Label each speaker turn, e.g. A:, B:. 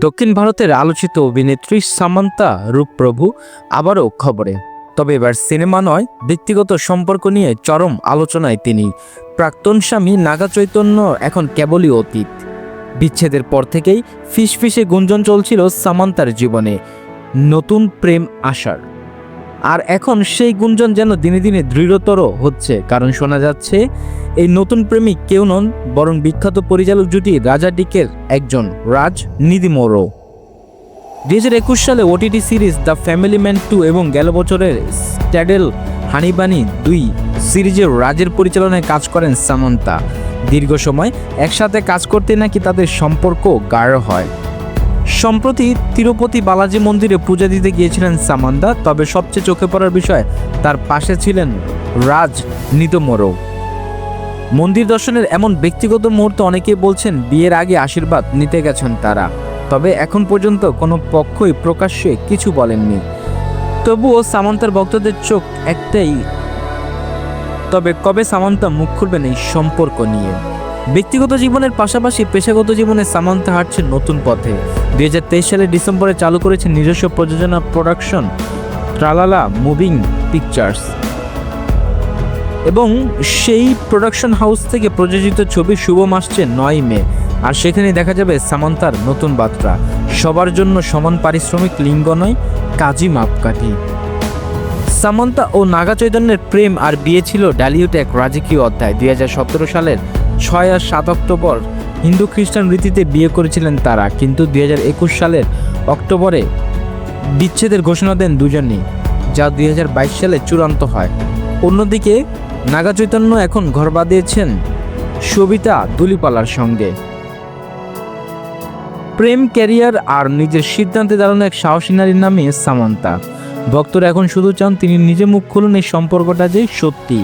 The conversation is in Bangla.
A: দক্ষিণ ভারতের আলোচিত অভিনেত্রী সামান্তা রূপপ্রভু আবারও খবরে। তবে এবার সিনেমা নয়, ব্যক্তিগত সম্পর্ক নিয়ে চরম আলোচনায় তিনি। প্রাক্তন স্বামী নাগা চৈতন্য এখন কেবলই অতীত। বিচ্ছেদের পর থেকেই ফিসফিসে গুঞ্জন চলছিল সামান্তার জীবনে। নতুন প্রেম আসার আর এখন সেই গুঞ্জন যেন দিনে দিনে দৃঢ়তর হচ্ছে, কারণ শোনা যাচ্ছে, এই নতুন প্রেমিক কেউ নন, বরং বিখ্যাত পরিচালক জুটি রাজা ডিকের একজন রাজ নিদিমোরো দুই হাজার একুশ সালে OTT series the family man two এবং গেল বছরের স্ট্যাডেল হানিবানি দুই সিরিজের রাজের পরিচালনায় কাজ করেন সামন্তা। দীর্ঘ সময় একসাথে কাজ করতে নাকি তাদের সম্পর্ক গাঢ় হয়। সম্প্রতি তিরুপতি বালাজি মন্দিরে পূজা দিতে গিয়েছিলেন সামান্দা, তবে সবচেয়ে চোখে পড়ার বিষয়, তার পাশে ছিলেন রাজ নিতমোরো মন্দির দর্শনের এমন ব্যক্তিগত মুহূর্ত অনেকেই বলছেন, বিয়ের আগে আশীর্বাদ নিতে গেছেন তারা। তবে এখন পর্যন্ত কোনো পক্ষই প্রকাশ্যে কিছু বলেননি। তবুও সামান্তার ভক্তদের চোখ একটাই, তবে কবে সামান্তা মুখ খুলবেন এই সম্পর্ক নিয়ে? ব্যক্তিগত জীবনের পাশাপাশি পেশাগত জীবনে সামান্তা হাঁটছেন নতুন পথে। দুই সালের ডিসেম্বরে চালু করেছেন নিজস্ব প্রযোজনা প্রোডাকশন ট্রালালা মুভিং পিকচার্স। এবং সেই প্রোডাকশন হাউস থেকে প্রযোজিত ছবি শুভম আসছে নয় মে। আর সেখানে দেখা যাবে সামান্তার নতুন বার্তা। সবার জন্য সমান পারিশ্রমিক, লিঙ্গ নয় কাজী মাপকাঠি। সামান্তা ও নাগা চৈতন্যের প্রেম আর বিয়ে ছিল ডালিউড এক রাজকীয় অধ্যায়। দুই হাজার সতেরো সালের ছয় আর সাত অক্টোবর হিন্দু খ্রিস্টান রীতিতে বিয়ে করেছিলেন তারা, কিন্তু দুই হাজার একুশ সালের অক্টোবরে বিচ্ছেদের ঘোষণা দেন দুজনই, যা দুই হাজার বাইশ সালে চূড়ান্ত হয়। অন্যদিকে নাগা চৈতন্য এখন ঘর বাঁধিয়েছেন সবিতা দুলিপালার সঙ্গে। প্রেম, ক্যারিয়ার আর নিজের সিদ্ধান্তে দাঁড়ানো এক সাহসী নারীর নামে সামান্তা। ভক্তরা এখন শুধু চান তিনি নিজে মুখ খুলুন এই সম্পর্কটা যে সত্যি।